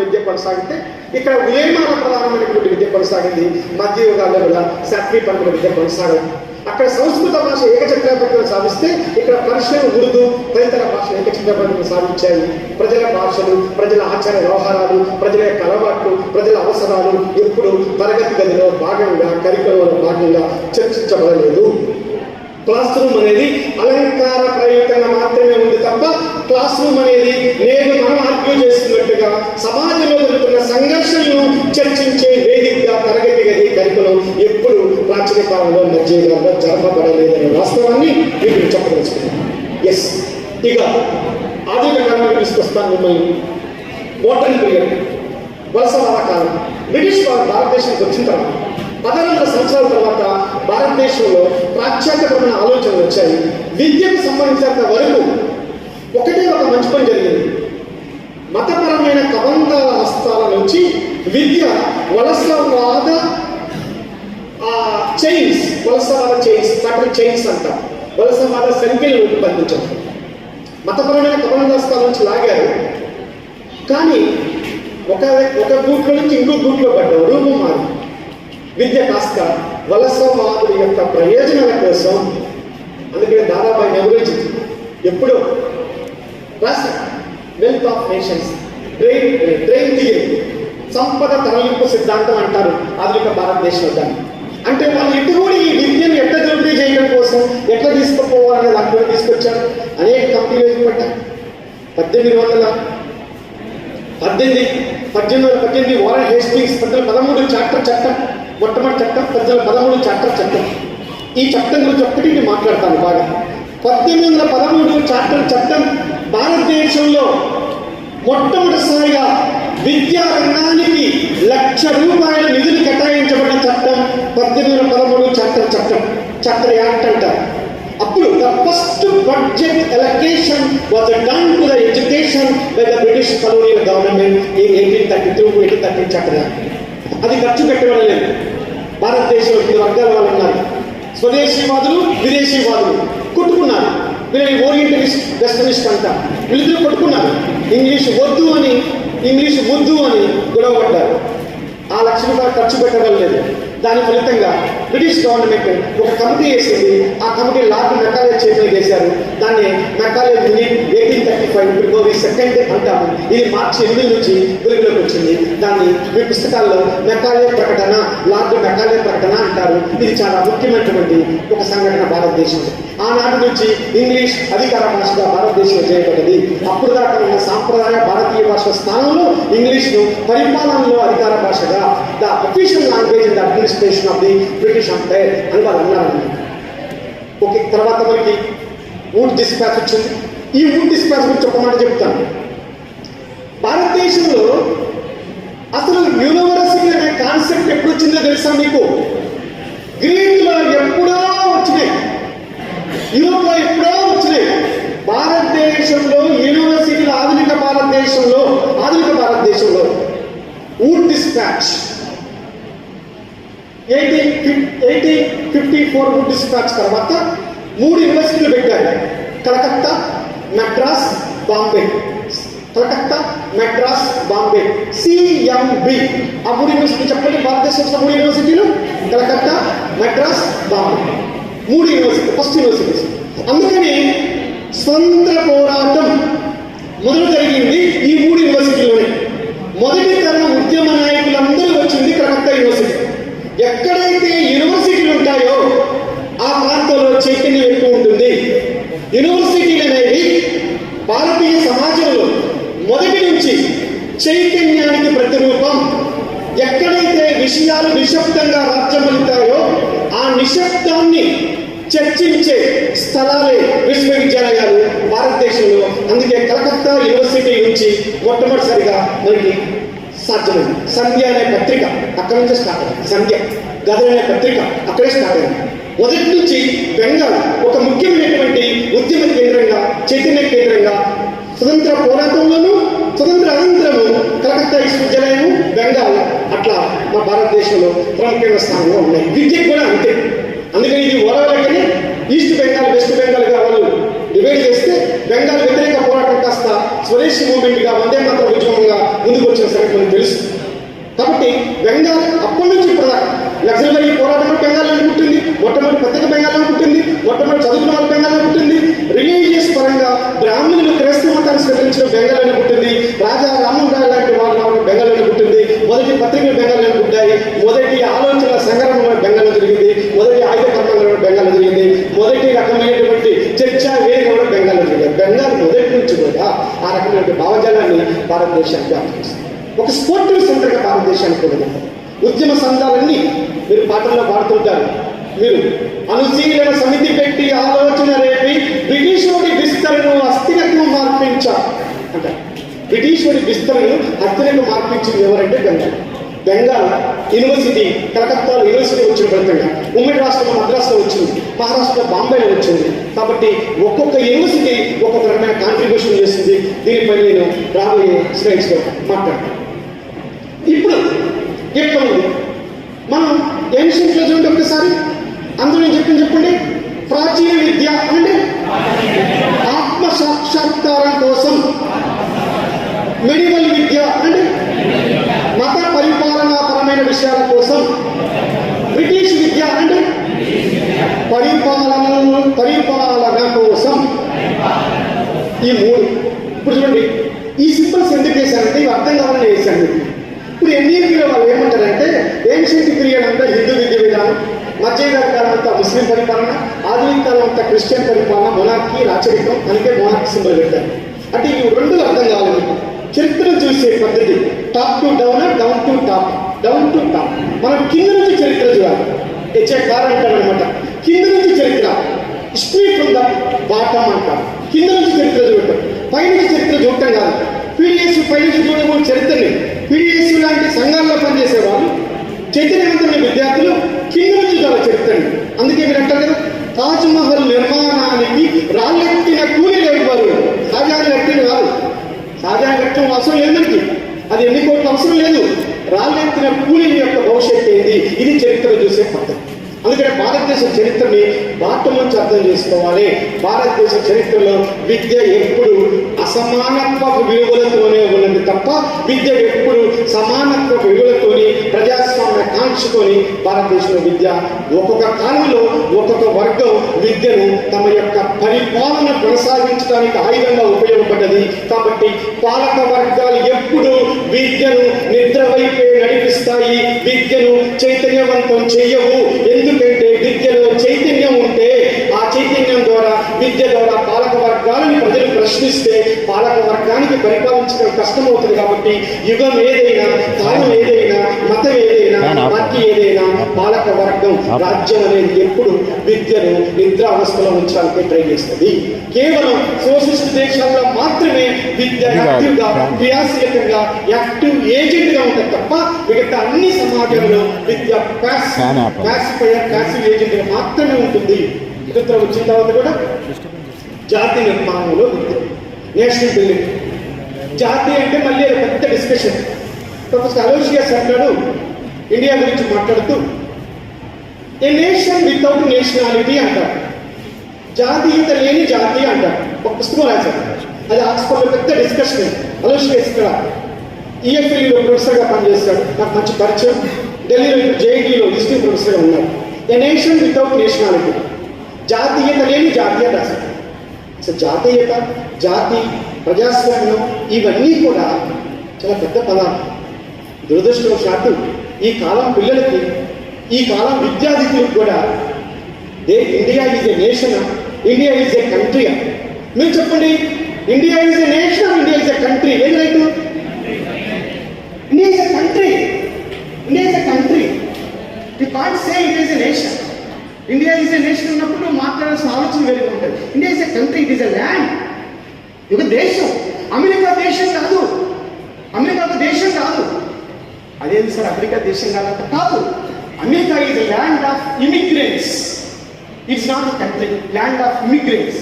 విద్య కొనసాగితే ఇక్కడ విలేమాన ప్రధానమైనటువంటి విద్య కొనసాగింది మధ్యయుగాల్లో కూడా శాస్త్రీయ పరమైన విద్య కొనసాగదు అక్కడ సంస్కృత భాష ఏకచక్రాధిపత్యం సాధిస్తే ఇక్కడ పర్షియన్ ఉర్దూ తదితర భాష ఏకచక్రాధిపత్యం సాధించాయి. ప్రజల భాషలు ప్రజల ఆచార వ్యవహారాలు ప్రజల యొక్క అలవాట్లు ప్రజల అవసరాలు ఎప్పుడు తరగతి గదిలో భాగంగా కరికులంలో భాగంగా చర్చించబడలేదు. క్లాస్ రూమ్ అనేది అలంకార ప్రయుక్తంగా మాత్రమే ఉంది తప్ప క్లాస్ రూమ్ అనేది నేను మనం ఆర్గ్యూ సమాజంలో జరుగుతున్న సంఘర్షణను చర్చించే వేదికగా తరగతి గది కరికులం ఎప్పుడు ప్రాచీన కాలంలో మధ్యయుగాల్లో జరపబడలేదనే వాస్తవాన్ని మీకు చెప్పదలుచుకున్నాను. ఎస్ ఇక ఆధునిక కాలంలో తీసుకొస్తాను మిమ్మల్ని. మోడర్న్ పీరియడ్ వలసవాద కాలం. బ్రిటిష్ వారు భారతదేశానికి వచ్చిన తర్వాత పదహారు సంవత్సరాల తర్వాత భారతదేశంలో పాశ్చాత్యపరమైన ఆలోచనలు వచ్చాయి. విద్యకు సంబంధించినంత వరకు ఒకటే ఒక మంచి పని జరిగింది. మతపరమైన కబంధాల హస్తాల నుంచి విద్య వలసవాద ఆ చైన్స్ వలసవాద చైన్స్ కటర్ చైన్స్ అంటాం. వలసవాద సంఖ్యలు రూపొందించడం మతపరమైన కబంధ హస్తాల నుంచి లాగారు. కానీ ఒక ఒక గ్రూప్లో నుంచి ఇంకో గ్రూప్లో పడ్డావు రూపం మారి. విద్య కాస్త వలసవాదుల యొక్క ప్రయోజనాల కోసం అందుకే దాదాబాయి నెవరేజ్ ఎప్పుడో రాశారు. Wealth of nations brain brain theory సంపద తరలింపు సిద్ధాంతం అంటారు ఆధునిక భారతదేశంలో దాన్ని. అంటే వాళ్ళు ఎటువంటి ఈ విద్యను ఎట్లా దొరికి చేయడం కోసం ఎట్లా తీసుకుపోవాలనే దాంట్లో తీసుకొచ్చారు. అనేక కంపెనీలు ఏర్పడ్డాయి. పద్దెనిమిది వందల పద్దెనిమిది పద్దెనిమిది వందల పద్దెనిమిది వారన్ హేస్టింగ్స్ పద్దెనిమిది పదమూడు చాప్టర్ చట్టం మొట్టమొదటి చట్టం పద్దెనిమిది పదమూడు చాప్టర్ చట్టం ఈ చట్టం గురించి ఒక్కటి నేను మాట్లాడతాను బాగా. పద్దెనిమిది వందల పదమూడు చాప్టర్ చట్టం భారతదేశంలో మొట్టమొదటిసారిగా విద్యా రంగానికి లక్ష రూపాయల నిధులు కేటాయించబడిన చట్టం పద్దెనిమిది వందల పదమూడు చట్టం చట్టం చట్ట యాక్ట్ అంటారు. అప్పుడు the first budget allocation was done to the education by the British colonial government in eighteen thirty two eighteen thirty chapter అది ఖర్చు పెట్టబడలేదు భారతదేశంలో వివిధ వర్గాల వాళ్ళు ఉన్నారు. స్వదేశీవాదులు విదేశీవాదులు కొట్టుకున్నారు. వీళ్ళని ఓరియంటలిస్ట్ వెస్టర్నిస్ట్ అంటారు. వీళ్ళిద్దరు కొట్టుకున్నారు ఇంగ్లీష్ వద్దు అని ఇంగ్లీష్ వద్దు అని గొడవ పడ్డారు. ఆ లక్ష రూపాయలు ఖర్చు పెట్టగలలేదు దాని ఫలితంగా బ్రిటిష్ గవర్నమెంట్ ఒక కమిటీ వేసింది. ఆ కమిటీ లార్డ్ మెకాలే చైర్మన్ చేశారు దాన్ని Macaulay eighteen thirty five February second అంటాము. ఇది మార్చి ఎనిమిది నుంచి వెలుగులోకి వచ్చింది. దాన్ని మీ పుస్తకాల్లో మెకాలే ప్రకటన లార్డ్ మెకాలే ప్రకటన అంటారు. ఇది చాలా ముఖ్యమైనటువంటి ఒక సంఘటన భారతదేశంలో ఆనాటి నుంచి ఇంగ్లీష్ అధికార భాషగా భారతదేశంలో చేయబడింది. అప్పుడు దాకా ఉన్న సాంప్రదాయ భారతీయ భాష స్థానంలో ఇంగ్లీష్ను పరిపాలనలో అధికార భాషగా the official language in administration of the British empire అని వాళ్ళు అన్నారండి ఓకే తర్వాత మనకి వుడ్ డిస్పాచ్ వచ్చింది. ఈ ఊట్ డిస్పాచ్ గురించి ఒక మాట చెప్తాను. భారతదేశంలో అసలు యూనివర్సిటీ అనే కాన్సెప్ట్ ఎప్పుడు వచ్చిందో తెలుసా మీకు? గ్రీకులో ఎప్పుడో వచ్చినాయి. యూరోప్లో ఎప్పుడో వచ్చినాయి. భారతదేశంలో యూనివర్సిటీలు ఆధునిక భారతదేశంలో ఆధునిక భారతదేశంలో. Wood's dispatch eighteen eighteen fifty four dispatch తర్వాత మూడు యూనివర్సిటీలు పెట్టారు. కలకత్తా మద్రాస్ బాంబే. కలకత్తా మద్రాస్ బాంబే. సిఎంబి ఆ మూడు యూనివర్సిటీ చెప్పండి. భారతదేశంలో మూడు యూనివర్సిటీలు కలకత్తా మద్రాస్ బాంబే. మూడు యూనివర్సిటీ ఫస్ట్ యూనివర్సిటీస్ అందుకని స్వతంత్ర పోరాటం మొదలు జరిగింది. ఈ మూడు యూనివర్సిటీలోనే మొదటి తరం ఉద్యమ నాయకులందరూ వచ్చింది కలకత్తా యూనివర్సిటీ ఎక్కడైతే యూనివర్సిటీలు ఉంటాయో ఆ ప్రాంతంలో చైతన్యం ఎక్కువ ఉంటుంది యూనివర్సిటీలు అనేవి భారతీయ సమాజంలో మొదటి నుంచి చైతన్యానికి ప్రతిరూపం ఎక్కడైతే విషయాలు నిశ్శబ్దంగా రాజ్యమలుతాయో ఆ నిశ్శబ్దాన్ని చర్చించే స్థలాలే విశ్వవిద్యాలయాలు భారతదేశంలో. అందుకే కలకత్తా యూనివర్సిటీ నుంచి మొట్టమొదటిసారిగా మనకి సాధ్యమైంది. సంధ్య అనే పత్రిక అక్కడి నుంచే స్టార్ట్ అయింది. సంధ్య గద అనే పత్రిక అక్కడే స్టార్ట్ అయింది. మొదటి నుంచి బెంగాల్ ఒక ముఖ్యమైనటువంటి ఉద్యమ కేంద్రంగా చైతన్య కేంద్రంగా స్వతంత్ర పోరాటంలోనూ స్వతంత్ర అనంతరము కలకత్తా విశ్వవిద్యాలయము బెంగాల్ అట్లా మా భారతదేశంలో ప్రముఖమైన స్థానంలో ఉన్నాయి. విద్యకు కూడా అంతే. అందుకని ఇది ఓరవలకని ఈస్ట్ బెంగాల్ వెస్ట్ బెంగాల్గా వాళ్ళు డివైడ్ చేస్తే బెంగాల్ వ్యతిరేక పోరాటం కాస్త స్వదేశీ మూవ్మెంట్గా వందే మాత్రం ఉద్యమంగా ముందుకు వచ్చిన సంగతి మనకు తెలుసు. కాబట్టి బెంగాల్ అప్పటి నుంచి ఇప్పుడు లగ్జరీ పోరాటం బెంగాల్ బెంగాల్లో పుట్టింది మొట్టమొదటి పత్రిక బెంగాల్లో పుట్టింది మొట్టమొదటి చదువుకున్న వాళ్ళు బెంగాల్లో పుట్టింది రిలీజియస్ పరంగా బ్రాహ్మణులు క్రైస్తవ మతాన్ని స్వీకరించిన బెంగాల్లో పుట్టింది రాజా రామన్ రాయ్ లాంటి వాళ్ళు రావడం బెంగాల్లో పుట్టింది మొదటి పత్రికలు బెంగాల్లో పుట్టాయి మొదటి ఆలోచన సంగ్రహం కూడా బెంగాల్లో జరిగింది మొదటి ఆయుధ కర్మలు కూడా బెంగాల్లో జరిగింది మొదటి రకమైనటువంటి చర్చా వేదిక కూడా బెంగాల్లో జరిగింది బెంగాల్ మొదటి నుంచి కూడా ఆ రకమైన భావజాలాన్ని భారతదేశానికి వ్యాప్తి ఒక స్పోర్టివ్ సెంటర్గా భారతదేశానికి కూడా ఉద్యమ సంఘాలన్నీ మీరు పాటల్లో పాడుతుంటారు. మీరు అనుశీలన సమితి పెట్టి ఆలోచన రేపి బ్రిటిష్ వాడి విస్తరణను అస్థిరత్వం మార్పించారు అంటారు. బ్రిటిష్ వాడి విస్తరణను అస్థిరతను మార్పించింది ఎవరంటే బెంగాల్ బెంగాల్ యూనివర్సిటీ కలకత్తాలో యూనివర్సిటీ వచ్చిన ఫలితంగా ఉమ్మడి రాష్ట్రంలో మద్రాసులో వచ్చింది. మహారాష్ట్ర బాంబేలో వచ్చింది. కాబట్టి ఒక్కొక్క యూనివర్సిటీ ఒక్కొక్క రకమైన కాంట్రిబ్యూషన్ చేసింది దీనిపై నేను రాబోయే స్లైడ్స్లో మాట్లాడతాను. ఇప్పుడు ఎక్కడ మనం ఏన్షియంట్లో చూడండి ఒకసారి. అందరూ నేను చెప్పింది చెప్పండి? ప్రాచీన విద్య అంటే ఆత్మ సాక్షాత్కారం కోసం మెడివల్ విద్య అంటే మత పరిపాలనాపరమైన విషయాల కోసం బ్రిటిష్ విద్య అంటే పరిపాలనను పరిపాలన కోసం ఈ మూడు. ఇప్పుడు చూడండి ఈ సింపుల్స్ ఎందుకు వేశారంటే ఇవి అర్థం కావాలని వేశాను ఇప్పుడు ఎన్డీఏపీలో వాళ్ళు ఏమంటారంటే ఏన్షియంట్ పీరియడ్ అంతా హిందూ విద్య విధానం మధ్యకాల కాలం అంతా ముస్లిం పరిపాలన ఆధునిక కాలం అంతా క్రిస్టియన్ పరిపాలన మొనార్కీ రాచరికం అందుకే మొనార్కీ సింబల్ పెట్టారు. అంటే ఇవి రెండు అర్థం కావాలి. చరిత్ర చూసే పద్ధతి top to down down to top down to top మనం కింద నుంచి చరిత్ర చూడాలి. తెచ్చే కారణం అంటారు అనమాట కింద నుంచి చరిత్ర. హిస్టరీ ఫ్రమ్ ద బాటమ్ అంటారు కింద నుంచి చరిత్ర చూడటం. పైనుంచి చరిత్ర చూడటం కాదు. పీడిఎస్ పైనుంచి చూడకూడదు చరిత్రని. పీడిఎస్ లాంటి సంఘాల్లో పనిచేసేవాళ్ళు చైతన్యవంతమైన విద్యార్థులు కింద నుంచి చాలా చరిత్రని. అందుకే మీరు అంటారు కదా నిర్మాణానికి రాళ్ళెత్తిన కూలి లేదు వారు? షాజహాన్ కట్టిన కాదు షాజహాన్ కట్టడం అవసరం లేదు మనకి. అది ఎన్ని కోట్ల అవసరం లేదు. రాళ్ళెత్తిన కూలీల యొక్క భవిష్యత్తు ఏంది? ఇది చరిత్ర చూసే పద్ధతి. అందుకనే భారతదేశ చరిత్రని బాటం నుంచి అర్థం చేసుకోవాలి. భారతదేశ చరిత్రలో విద్య ఎప్పుడు అసమానత్వ విలువలతోనే ఉన్నది తప్ప విద్య ఎప్పుడు సమానత్వ విలువలతోని ప్రజాస్వామ్య కాంక్షతోని భారతదేశంలో విద్య ఒక్కొక్క కాలంలో ఒక్కొక్క వర్గం విద్యను తమ యొక్క పరిపాలన కొనసాగించడానికి ఆయుధంగా ఉపయోగపడ్డది. కాబట్టి పాలక వర్గాలు ఎప్పుడు విద్యను నిద్ర వైపే నడిపిస్తాయి. విద్యను చైతన్యవంతం చేయవు. ఎందుకు ఎందుకంటే విద్యలో చైతన్యం ఉంటే ఆ చైతన్యం ద్వారా విద్య ద్వారా పాలక వర్గాలను ప్రజలు ప్రశ్నిస్తే పాలక వర్గానికి పరిపాలించడం కష్టమవుతుంది కాబట్టి యుగం ఏ పాలక వర్గం రాజ్యం అనేది ఎప్పుడు విద్యను నిద్రావస్థలో ఉంచడానికి ట్రై చేస్తుంది. కేవలం సోషలిస్ట్ దేశాల్లో మాత్రమే విద్య యాక్టివ్గా క్రియాశీలకంగా యాక్టివ్ ఏజెంట్గా ఉంటుంది తప్ప మిగతా అన్ని సమాజంలో విద్య ప్యాసిఫైయర్ ప్యాసివ్ ఏజెంట్గా మాత్రమే ఉంటుంది. స్వతంత్రం వచ్చిన తర్వాత కూడా జాతి నిర్మాణంలో విద్య నేషనల్ బిల్డింగ్. జాతి అంటే మళ్ళీ పెద్ద డిస్కషన్ ప్రొఫెసర్ అలోషియస్ అంటాడు ఇండియా గురించి మాట్లాడుతూ ఏ నేషన్ వితౌట్ నేషనాలిటీ అంటారు. జాతీయత లేని జాతి అంటారు. ఒక పుస్తకం రాశారు. అది ఆక్స్ఫర్డ్లో పెద్ద డిస్కషన్ అలోషియస్ ఇక్కడ ఈఎఫ్ఎల్లో ప్రొఫెసర్గా పనిచేస్తాడు. నాకు మంచి పరిచయం. ఢిల్లీలో ఇప్పుడు హిస్టరీ ప్రొఫెసర్గా ఉన్నారు ఏ నేషన్ వితౌట్ నేషనాలిటీ జాతీయత లేని జాతీయ రాశారు. అసలు జాతీయత జాతి ప్రజాస్వామ్యం ఇవన్నీ కూడా చాలా పెద్ద పదాలు. దురదృష్టవశాత్తు ఈ కాలం పిల్లలకి ఈ కాలం విద్యాధికులకు కూడా they India is a nation India is a country మీరు చెప్పండి India is a nation India is a country ఏది రైతు India is a country India is a country you can't say India is a nation India is a nation ఉన్నప్పుడు మాట్లాడాల్సిన ఆలోచన వేరే ఉంటుంది India is a country it is a land ఒక దేశం America దేశం కాదు అమెరికా ఒక దేశం కాదు అదేంటి సార్ అమెరికా దేశం కాదంట కాదు America is land of immigrants it's not country land of immigrants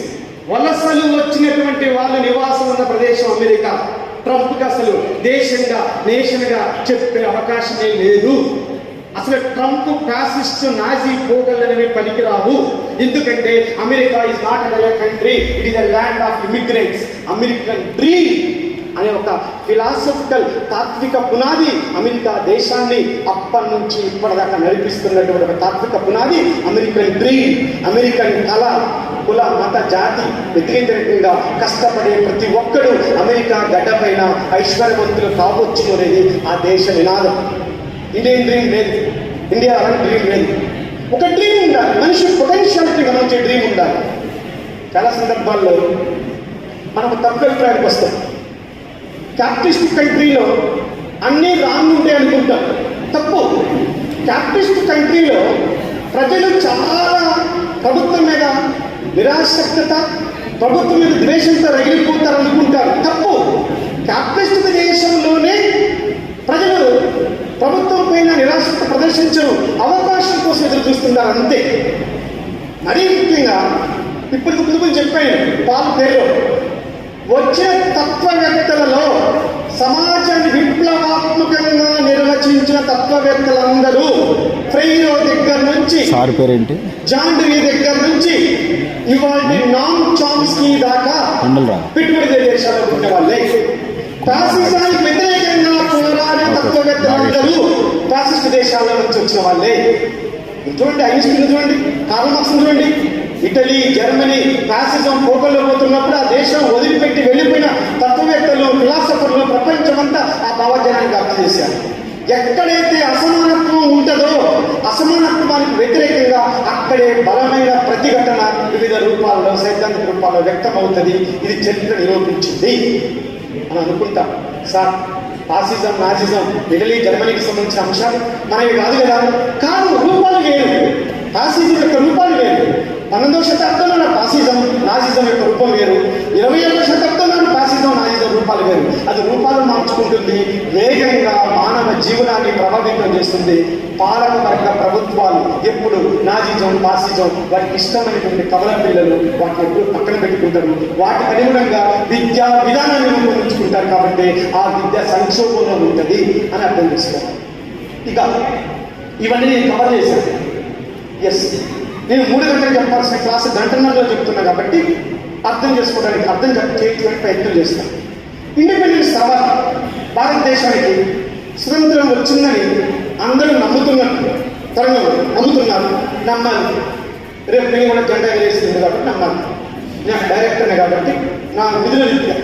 వలసలు వచ్చినటువంటి వాళ్ళ నివాసం ఉన్న ప్రదేశం అమెరికా. ట్రంప్కి అసలు దేశంగా నేషన్గా చెప్పే అవకాశమే లేదు. అసలు ట్రంప్ ఫ్యాసిస్ట్ నాజీ పోగలనేవి పనికిరావు. ఎందుకంటే America is not an country it is a land of immigrants American dream అనే ఒక ఫిలాసఫికల్ తాత్విక పునాది అమెరికా దేశాన్ని అప్పటి నుంచి ఇప్పటిదాకా నడిపిస్తున్నటువంటి ఒక తాత్విక పునాది అమెరికన్ డ్రీమ్ అమెరికన్ కళ కుల మత జాతి వ్యతిరేకంగా కష్టపడే ప్రతి ఒక్కడు అమెరికా గడ్డపైన ఐశ్వర్యవంతులు కావచ్చు అనేది ఆ దేశ నినాదం. ఇండియన్ డ్రీమ్ లేదు. ఇండియా అలాంటి డ్రీమ్ లేదు. ఒక డ్రీమ్ ఉండాలి. మనిషి పొటెన్షియాలిటీ గమనించే డ్రీమ్ ఉండాలి. చాలా సందర్భాల్లో మనకు తక్కువ అభిప్రాయానికి వస్తాం క్యాపిటలిస్ట్ కంట్రీలో అన్నీ రాంగ్ ఉంటాయి అనుకుంటారు తప్పు. క్యాపిటలిస్ట్ కంట్రీలో ప్రజలు చాలా ప్రభుత్వం మీద నిరాసక్తత ప్రభుత్వం మీద ద్వేషంతో రగిలిపోతారు అనుకుంటారు. తప్పు. క్యాపిటలిస్ట్ దేశంలోనే ప్రజలు ప్రభుత్వం పైన నిరాసక్త ప్రదర్శించడం అవకాశం కోసం ఎదురు చూస్తున్నారు. అంతే. మరీ ముఖ్యంగా ఇప్పుడు కుదుపులు చెప్పాను పాలు పేరు వచ్చే తత్వవేత్తలలో సమాజాన్ని విప్లవాత్మకంగా నిర్వచించిన తత్వవేత్తలందరూ ఫ్రెయిరో దగ్గర నుంచి డీ దగ్గర నుంచి ఇవాళ నామ్ చామ్స్కీ దాకా పెట్టుబడి ఉన్న వాళ్ళే ఫ్యాసిజానికి వ్యతిరేకంగా పోరాడే తత్వవేత్తలందరూ ఫ్యాసిస్ట్ దేశాల నుంచి వచ్చిన వాళ్ళే. చూడండి ఐన్స్టీన్ చూడండి కార్ల్ మార్క్స్ చూడండి. ఇటలీ జర్మనీ ఫ్యాసిజం పోకల్లో పోతున్నప్పుడు ఆ దేశం వదిలిపెట్టి వెళ్ళిపోయిన తత్వవేత్తలు ఫిలాసఫర్లు ప్రపంచమంతా ఆ భావజనానికి అర్థం చేశారు. ఎక్కడైతే అసమానత్వం ఉంటుందో అసమానత్వానికి వ్యతిరేకంగా అక్కడే బలమైన ప్రతిఘటన వివిధ రూపాల్లో సైద్ధాంతిక రూపాల్లో వ్యక్తమవుతుంది. ఇది చరిత్ర నిరూపించింది. అని అనుకుంటాం. సార్ ఫాసిజం నాసిజం ఇటలీ జర్మనీకి సంబంధించిన అంశాలు మనవి కాదు కదా. కాదు రూపాలు వేరు. ఫాసిజం యొక్క రూపాలు వేరు. పన్నెండవ శతాబ్దంలో ఫాసిజం నాసిజం యొక్క రూపం వేరు. ఇరవై ఒకటో శతాబ్దంలో ఫాసిజం నాసిజం రూపాలు వేరు. అది రూపాలు మార్చుకుంటుంది వేగంగా మానవ జీవనాన్ని ప్రభావితం చేస్తుంది. పాలన వర్గ ప్రభుత్వాలు ఎప్పుడు నాజిజం పాసిజం వాటికి ఇష్టమైనటువంటి కవల పిల్లలు వాటిని ఎప్పుడు పక్కన పెట్టుకుంటారు. వాటికి అనుగుణంగా విద్యా విధానాన్ని రూపొందించుకుంటారు కాబట్టి ఆ విద్య సంక్షోభంలో ఉంటుంది అని అర్థం చేసుకోవాలి. ఇక ఇవన్నీ నేను కవర్ చేశాను. ఎస్ నేను మూడు గంటలు చెప్పాల్సిన క్లాస్ గంటన్నరలో చెప్తున్నా కాబట్టి అర్థం చేసుకోవడానికి అర్థం చేయడానికి ప్రయత్నం చేస్తాను ఇండిపెండెన్స్ తర్వాత భారతదేశానికి స్వతంత్రం వచ్చిందని అందరూ నమ్ముతున్నారు తరుణం నమ్ముతున్నారు నమ్మాలి. రేపు నేను కూడా జెండా వేసింది కాబట్టి నమ్మాలి. నేను డైరెక్టర్నే కాబట్టి నా విధులు రీత్యా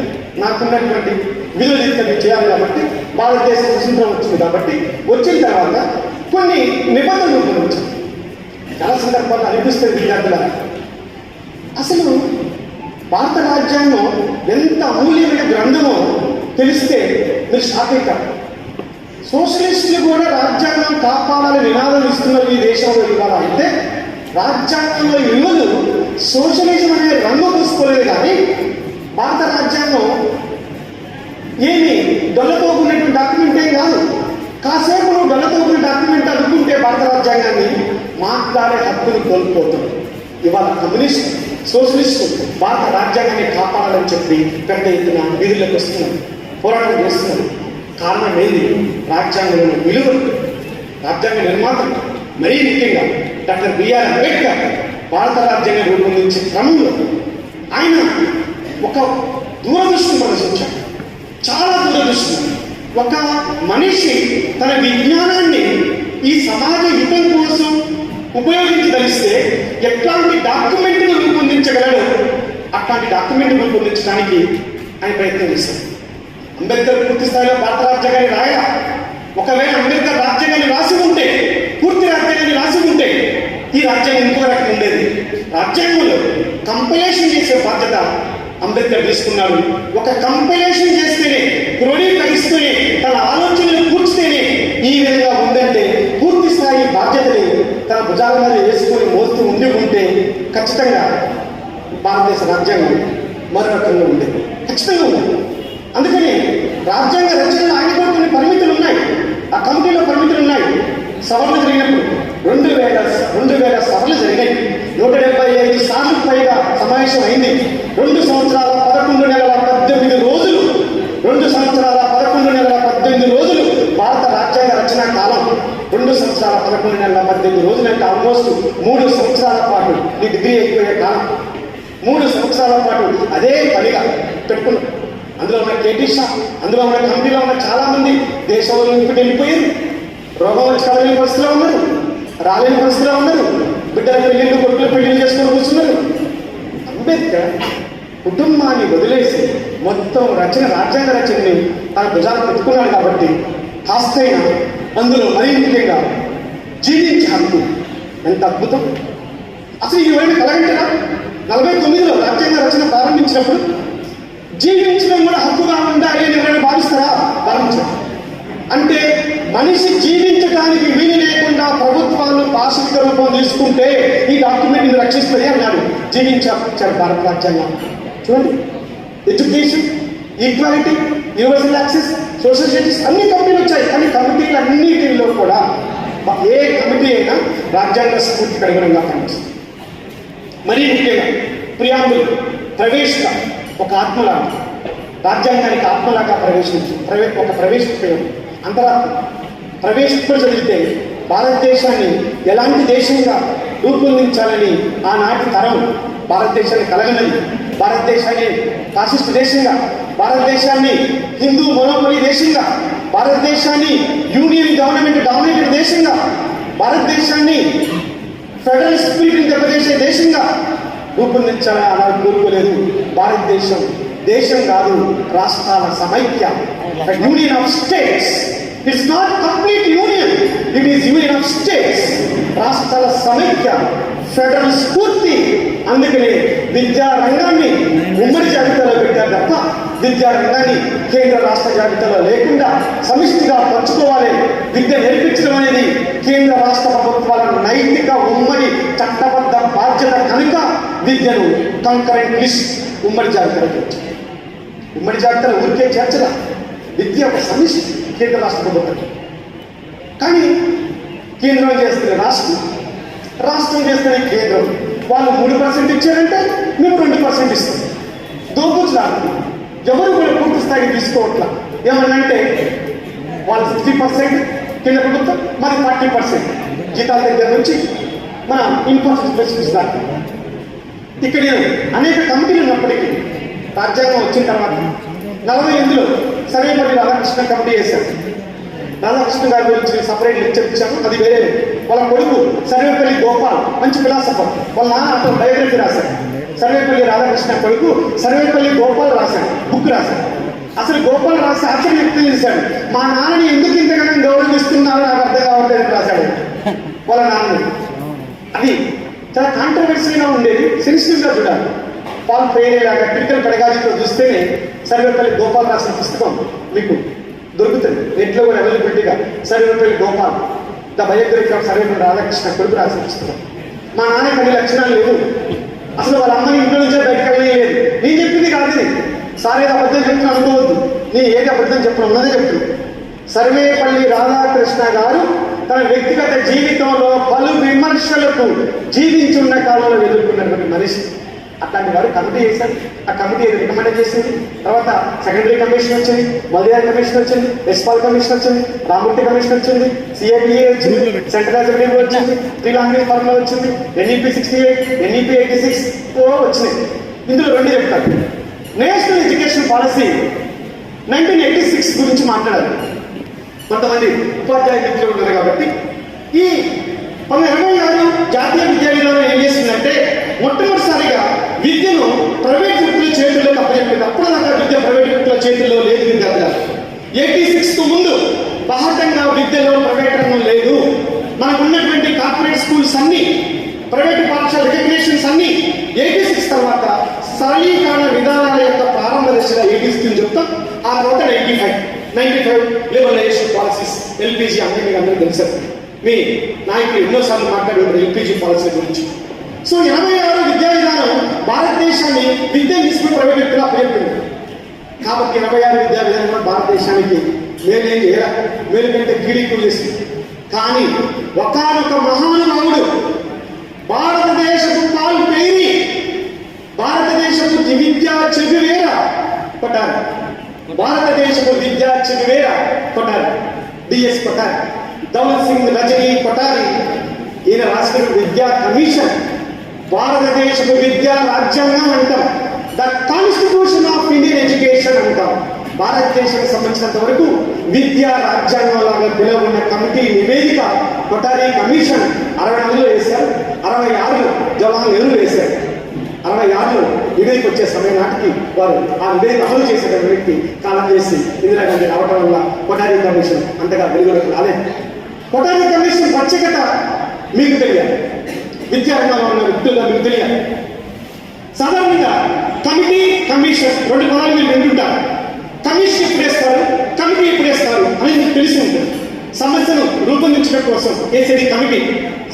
నాకున్నటువంటి విధులు రీత్యా నేను చేయాలి కాబట్టి భారతదేశం స్వతంత్రం వచ్చింది కాబట్టి వచ్చిన తర్వాత కొన్ని నిబంధనలు రూపొందించాను సందర్భాలు అనిపిస్తుంది విద్యార్థులకు అసలు భారత రాజ్యాంగం ఎంత అమూల్యమైన గ్రంథమో తెలిస్తే మీరు షాక్ అవుతారు సోషలిస్టులు కూడా రాజ్యాంగం కాపాడాలని నినాదం ఇస్తున్నారు ఈ దేశంలో ఇవాళ. అయితే రాజ్యాంగంలో విలువలు సోషలిజం అనే రంగు పూసుకోలేదు కానీ భారత రాజ్యాంగం ఏమి డొల్లతోకున్నటువంటి డాక్యుమెంట్ ఏం కాదు. కాసేపు నువ్వు డొల్లతోకున్న డాక్యుమెంట్ అనుకుంటే భారత రాజ్యాంగాన్ని మాట్లాడే హక్కుని కోల్పోతాం. ఇవాళ కమ్యూనిస్ట్ సోషలిస్ట్ భారత రాజ్యాంగాన్ని కాపాడాలని చెప్పి పెద్ద ఎత్తున వీధులకు వస్తున్నారు పోరాటం చేస్తున్నారు కారణం ఏంది? రాజ్యాంగంలోని విలువలు రాజ్యాంగ నిర్మాతలు మరీ ముఖ్యంగా డాక్టర్ బిఆర్ అంబేద్కర్ భారత రాజ్యాంగం రూపొందించే క్రమంలో ఆయన ఒక దూరదృష్టిని ప్రదర్శించాడు చాలా దూరదృష్టి. ఒక మనిషి తన విజ్ఞానాన్ని ఈ సమాజ హితం కోసం ఉపయోగించదలిస్తే ఎట్లాంటి డాక్యుమెంట్ను రూపొందించగలడు? అట్లాంటి డాక్యుమెంట్ రూపొందించడానికి ఆయన ప్రయత్నం చేశారు అంబేద్కర్ పూర్తి స్థాయిలో భారత రాజ్యాంగాన్ని రాయలా? ఒకవేళ అంబేద్కర్ రాజ్యాంగాన్ని రాసి ఉంటే పూర్తి రాజ్యాంగాన్ని రాసి ఉంటే ఈ రాజ్యాంగం ఇంకో రకంగా ఉండేది. రాజ్యాంగంలో కంపలేషన్ చేసే బాధ్యత అంబేద్కర్ తీసుకున్నాడు. ఒక కంపలేషన్ చేస్తేనే క్రోడీకరిస్తూనే తన ఆలోచనలు కూర్చితేనే ఈ విధంగా ఉందంటే పూర్తి స్థాయి బాధ్యతని తన భుజాల మీద వేసుకొని మోస్తూ ఉండి ఉంటే ఖచ్చితంగా భారతదేశ రాజ్యాంగం మరో రకంగా ఉండేది ఖచ్చితంగా ఉంది. అందుకని రాజ్యాంగ రచనలు ఆయన కొన్ని పరిమితులు ఉన్నాయి. ఆ కమిటీలో పరిమితులు ఉన్నాయి. సభలు జరిగినప్పుడు రెండు వేల రెండు వేల సభలు జరిగాయి నూట డెబ్బై ఐదు సార్లు పైగా సమావేశం అయింది. రెండు సంవత్సరాల పదకొండు నెలల పద్దెనిమిది రోజులు. రెండు సంవత్సరాల పదకొండు నెలల పద్దెనిమిది రోజులు భారత రాజ్యాంగ రచన కాలం. రెండు సంవత్సరాల పదకొండు నెలల పద్దెనిమిది రోజులు అంటే ఆల్మోస్ట్ మూడు సంవత్సరాల పాటు నీ డిగ్రీ అయిపోయే కాలం. మూడు సంవత్సరాల పాటు అదే పనిగా పెట్టుకున్నాం. అందులో ఉన్న కేటీ షా అందులో ఉన్న కంపెనీలో ఉన్న చాలామంది దేశంలో ఇంటికి వెళ్ళిపోయారు రోగం వచ్చి కదలేని పరిస్థితిలో ఉన్నారు. రాలేని పరిస్థితిలో ఉన్నారు. బిడ్డల పెళ్ళిళ్ళు కొడుకుల పెళ్ళిళ్ళు చేసుకొని కూర్చున్నారు. అంబేద్కర్ కుటుంబాన్ని వదిలేసి మొత్తం రచన రాజ్యాంగ రచనని తన భుజాలు పెట్టుకున్నాడు కాబట్టి కాస్తైన అందులో మరీ ముఖ్యంగా జీవించే హక్కు ఎంత అద్భుతం. అసలు ఈ వేళ కలగంటారా నలభై తొమ్మిదిలో రాజ్యాంగ రచన ప్రారంభించినప్పుడు జీవించడం కూడా హక్కుగా ఉండాలి అని ఎవరైనా భావిస్తారా? భావించరు. అంటే మనిషి జీవించడానికి వీలు లేకుండా ప్రభుత్వాలు పాశవిక రూపం తీసుకుంటే ఈ డాక్యుమెంట్ రక్షిస్తుంది అన్నాడు. జీవించారు భారత రాజ్యాంగం. చూడండి. Education equality universal access social studies అన్ని కమిటీలు వచ్చాయి. కానీ కమిటీలు అన్నిటిలో కూడా ఏ కమిటీ అయినా రాజ్యాంగ స్ఫూర్తి కలిగినంగా పనిచేస్తుంది మరీ ముఖ్యంగా ప్రియాంబుల్ ప్రవేశిక ఒక ఆత్మలాగా రాజ్యాంగానికి ఆత్మలాగా ప్రవేశించి ప్రవే ఒక ప్రవేశించడం అంతరాత్మ. ప్రవేశింపుడు చదివితే భారతదేశాన్ని ఎలాంటి దేశంగా రూపొందించాలని ఆనాటి తరం భారతదేశాన్ని కలగనది. భారతదేశాన్ని ఫాసిస్ట్ దేశంగా భారతదేశాన్ని హిందూ మనోపరి దేశంగా భారతదేశాన్ని యూనియన్ గవర్నమెంట్ డామినేటెడ్ దేశంగా భారతదేశాన్ని ఫెడరల్ స్పిరిట్ని దెబ్బతీసే దేశంగా రూపొందించాలని అలా కోరుకోలేదు. భారతదేశం దేశం కాదు రాష్ట్రాల సమైక్య. Union of states it's not complete union it is union of states రాష్ట్రాల సమైక్య. ఫెడరల్ స్ఫూర్తి. అందుకనే విద్యా రంగాన్ని ఉమ్మడి జాబితాలో పెట్టారు తప్ప విద్యా రంగాన్ని కేంద్ర రాష్ట్ర జాబితాలో లేకుండా సమిష్టిగా పంచుకోవాలి విద్య నేర్పించడం అనేది కేంద్ర రాష్ట్ర ప్రభుత్వాల నైతిక ఉమ్మడి చట్టబద్ధ బాధ్యత కనుక విద్యను కంకరెంట్ లిస్ట్ ఉమ్మడి జాబితాలో పెట్టారు. ఉమ్మడి జాబితాలో ఊరికే చేర్చరా విద్య ఒక సమిష్టి కేంద్ర రాష్ట్ర ప్రభుత్వం. కానీ కేంద్రం చేస్తున్న రాష్ట్రం రాష్ట్రం చేస్తున్న కేంద్రం వాళ్ళు మూడు పర్సెంట్ ఇచ్చారంటే మేము ట్వంటీ పర్సెంట్ ఇస్తాం. దోపుతున్నారు ఎవరు కూడా పూర్తి స్థాయికి తీసుకోవట్లా? ఏమన్నంటే వాళ్ళు ఫిఫ్టీ పర్సెంట్ కింద ప్రభుత్వం మరి ఫార్టీ పర్సెంట్. జీతాల దగ్గర నుంచి మన ఇన్ఫోసిస్ బెనిఫిట్స్ దాకా. ఇక్కడ అనేక కంపెనీలు ఉన్నప్పటికీ రాజ్యాంగం వచ్చిన తర్వాత నలభై ఎనిమిదిలో సర్వేపల్లి రాధాకృష్ణ కమిటీ వేశారు. రాధాకృష్ణ గారి గురించి సపరేట్ లెక్చర్ ఇచ్చాను అది వేరే. వాళ్ళ కొడుకు సర్వేపల్లి గోపాల్ మంచి ఫిలాసఫర్. వాళ్ళ నాన్న అతను బయోగ్రఫీ రాశాడు. సర్వేపల్లి రాధాకృష్ణ కొడుకు సర్వేపల్లి గోపాల్ రాశాడు బుక్ రాశాడు. అసలు గోపాల్ రాసి ఆశ్చర్యం వ్యక్తం చేశాడు. మా నాన్నని ఎందుకు ఇంతగానో గౌరవిస్తున్నారో నాకు అర్థం కావట్లేదు అని రాశాడు. వాళ్ళ నాన్న. అది చాలా కాంట్రవర్సీగా ఉండేది సెన్సిటివ్గా చూడాలి. పాల్ పేరేలాగా క్రిటికల్ పెడగాజీతో చూస్తేనే సర్వేపల్లి గోపాల్ రాసిన పుస్తకం మీకు దొరుకుతుంది. నెట్లో కూడా అవైలబిలిటీగా సర్వేపల్లి గోపాల్. ద బయోగ్రఫీ సరైన రాధాకృష్ణ కొడుకు రాసిన పుస్తకం మా నాన్నకి అన్ని లక్షణాలు లేవు. అసలు వాళ్ళ అమ్మని ఇంట్లో నుంచే బయటకు వెళ్ళలేదు. నేను చెప్పింది కాదు ఇది. సార్ ఏదో అబద్ధం చెప్తున్నా అనుకోవద్దు. నేను ఏది అబద్ధం చెప్పను ఉన్నదే చెప్తున్నా సర్వేపల్లి రాధాకృష్ణ గారు తన వ్యక్తిగత జీవితంలో పలు విమర్శలకు జీవించున్న కాలంలో ఎదుర్కొన్నటువంటి మనిషి అట్లాంటి వారు కమిటీ చేశారు. ఆ కమిటీ రికమెండ్ చేసింది. తర్వాత సెకండరీ కమిషన్ వచ్చింది మల్దియార్ కమిషన్ వచ్చింది ఎస్పాల్ కమిషన్ వచ్చింది రామూర్తి కమిషన్ వచ్చింది సిఐబిఏ వచ్చింది సెంట్రల్ అసెంబ్లీ వచ్చింది శ్రీలాంగ్రీ ఫార్ములా వచ్చింది NEP sixty eight NEP eighty six వచ్చినాయి. ఇందులో రెండు చెప్తారు national education policy nineteen eighty six గురించి మాట్లాడారు కొంతమంది ఉపాధ్యాయ మిత్రులు ఉన్నారు కాబట్టి. ఈ పంతొమ్మిది ఇరవై ఆరు జాతీయ విద్యా విధానం ఏం చేసిందంటే మొట్టమొదటిసారిగా విద్యను ప్రైవేట్ వ్యక్తుల చేతుల్లో అప్పచెప్పింది అప్పుడు దాకా విద్య ప్రైవేట్ వ్యక్తుల చేతుల్లో లేదు విద్యార్థులు ఎయిటీ సిక్స్కు ముందు బాహటంగా విద్యలో ప్రైవేట్ రంగం లేదు. మనకు ఉన్నటువంటి కార్పొరేట్ స్కూల్స్ అన్ని ప్రైవేట్ పాఠశాల రికగ్నేషన్స్ అన్ని ఎయిటీ సిక్స్ తర్వాత సరళీకరణ విధానాల యొక్క ప్రారంభ దశగా ఎయిటీ సిక్స్ చెప్తాం. ఆ తర్వాత ninety five. Ninety five liberalisation policies LPG అన్ని మీకు అందరూ తెలుసు. మీ నాయకులు ఎన్నోసార్లు మాట్లాడారు ఎల్పిజి పాలసీ గురించి. సో ఎనభై ఆరు విద్యా విధానం భారతదేశాన్ని విద్య తీసుకుని ప్రవేశపెట్టిన పేర్కొంది కాబట్టి ఎనభై ఆరు విద్యా విధానం కూడా భారతదేశానికి మేలేం చేయాల మేలు కంటే కీడికు చేసింది. కానీ ఒకనొక మహానుభావుడు భారతదేశపు పాలు పేరి భారతదేశపు విద్యా చెవివేర కొట్టారు భారతదేశపు విద్యా చెవివేర కొట్టారు డిఎస్ కొట్టారు ధవల్ సింగ్ రజనీ కొట్టారి ఈయన రాసిన విద్యా కమిషన్ భారతదేశపు విద్యా రాజ్యాంగం అంటాం. The constitution of Indian education అంటాం. భారతదేశానికి సంబంధించినంత వరకు విద్యా రాజ్యాంగం లాగా పిలువబడిన కమిటీ నివేదిక కొటారి కమిషన్ అరవై నాలుగులో వేశారు. అరవై ఆరులో జవహర్ నెహ్రూ వేశారు. అరవై ఆరులో నివేదిక వచ్చే సమయం నాటికి వారు ఆ నివేదిక అమలు చేసే వ్యక్తి కాలం చేసి ఇందిరాగాంధీ రావడం వల్ల కొటారి కమిషన్ అంతగా వెలుగులోకి రాలేదు. కొటారి కమిషన్ ప్రత్యేకత మీకు తెలియాలి. విద్యారంగంలో ఉన్న వ్యక్తుల్లో మీకు తెలియాలి. సాధారణంగా కమిటీ కమిషన్ రెండు పదాలు మీరు వింటుంటారు. కమిషన్ ఎప్పుడు వేస్తారు కమిటీ ఎప్పుడు వేస్తారు అని మీకు తెలిసి ఉంటుంది. సమస్యను రూపొందించడం కోసం వేసేది కమిటీ.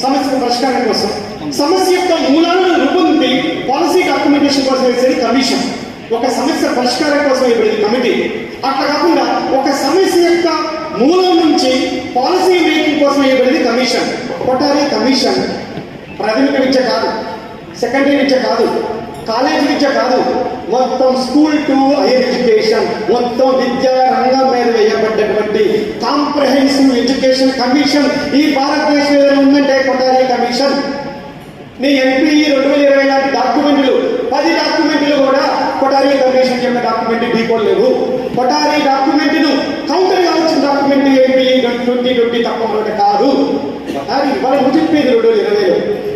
సమస్య పరిష్కారం కోసం. సమస్య యొక్క మూలాలను రూపొందించి పాలసీ డాక్యుమెంటేషన్ కోసం వేసేది కమిషన్. ఒక సమస్య పరిష్కారం కోసం వేయబడేది కమిటీ. అట్లా కాకుండా ఒక సమస్య యొక్క మూలం నుంచి పాలసీ మేకింగ్ కోసం వేయబడేది కమిషన్. కొట్టారి కమిషన్. ప్రాథమిక విద్య కాదు. సెకండరీ విద్య కాదు. కాలేజీ విద్య కాదు. మొత్తం స్కూల్ టు హైయర్ ఎడ్యుకేషన్ మొత్తం విద్యా రంగం మీద వేయబడ్డటువంటి కాంప్రహెన్సివ్ ఎడ్యుకేషన్ కమిషన్ ఈ భారతదేశంలో ఉందంటే కొట్టాలి కమిషన్ నీ ఎంపీ రెండు వేల ఇరవై నాటి డాక్యుమెంట్లు పది డాక్యుమెంట్లు కూడా కొటారి కమిషన్ యొక్క డాక్యుమెంట్ ఢీకోలేవు కొటారి డాక్యుమెంట్ను కౌంటర్ కావాల్సిన డాక్యుమెంట్ ఎంపీ ట్వంటీ ట్వంటీ తప్ప కాదు. కొటారి ఇవాళ నువ్వు చెప్పేది రెండు వేల ఇరవై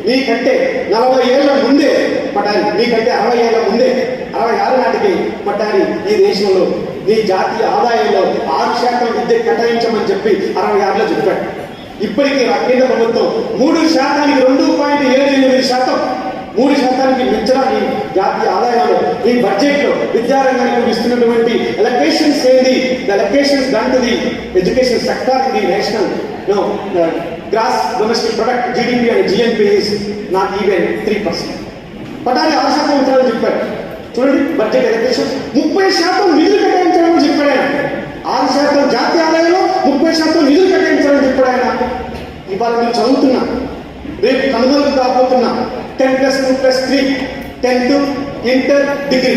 నీకంటే నలభై ఏళ్ళ ముందే పట్టాలి. నీకంటే అరవై ఏళ్ళ ముందే అరవై ఆరు నాటికి పట్టాలి ఈ దేశంలో. నీ జాతీయ ఆదాయంలో ఆరు శాతం విద్య కేటాయించమని చెప్పి అరవై ఆరులో చెప్పాడు. ఇప్పటికీ కేంద్ర ప్రభుత్వం మూడు శాతానికి రెండు పాయింట్ ఏడు ఎనిమిది శాతం మూడు శాతానికి పెంచడానికి జాతీయ ఆదాయంలో ఈ బడ్జెట్లో విద్యారంగానికి ఇస్తున్నటువంటి ఎలకేషన్స్ ఏంది? ద దాంట్ది ఎడ్యుకేషన్ సెక్టార్ ఇది national no gross domestic product GDP and GNP is not even three percent పటాలి ఆరు శాతం ఉంచాలని చెప్పారు. చూడండి బడ్జెట్ ఎలక్టేషన్ ముప్పై శాతం నిధులు కేటాయించాలని చెప్పాడు ఆయన. ఆరు శాతం జాతీయ ఆదాయంలో ముప్పై శాతం నిధులు కేటాయించాలని చెప్పాడు ఆయన. ఇవాళ నేను చదువుతున్నా. రేపు కనుగోలు కాబోతున్నా. Ten plus two plus three tenth inter degree.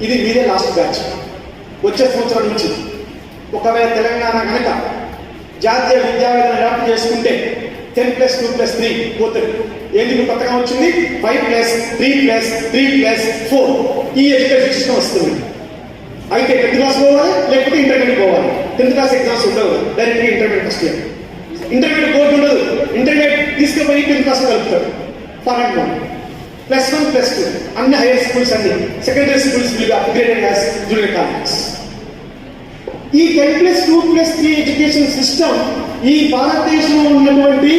ఇది మీదే లాస్ట్ బ్యాచ్. వచ్చే సంవత్సరం నుంచి. ఒకవేళ తెలంగాణ కనుక జాతీయ విద్యా విధానం అడాప్ట్ చేసుకుంటే ten plus two plus three పోతుంది. ఏది కొత్తగా వచ్చింది? Five plus three plus three plus four ఈ ఎడ్యుకేషన్ సిస్టమ్ వస్తుంది. అయితే టెన్త్ క్లాస్ పోవాలి లేకపోతే ఇంటర్మీడియట్ పోవాలి. టెన్త్ క్లాస్ ఎగ్జామ్స్ ఉండవు. డైరెక్ట్గా intermediate first year intermediate board ఉండదు. ఇంటర్మీడియట్ తీసుకుపోయి టెన్త్ క్లాస్ కలుపుతారు. For example plus one plus two అన్ని హైయర్ స్కూల్స్ అన్ని. Secondary schools will upgraded as junior colleges ఈ ten plus two plus three education system ఈ భారతదేశంలో ఉన్నటువంటి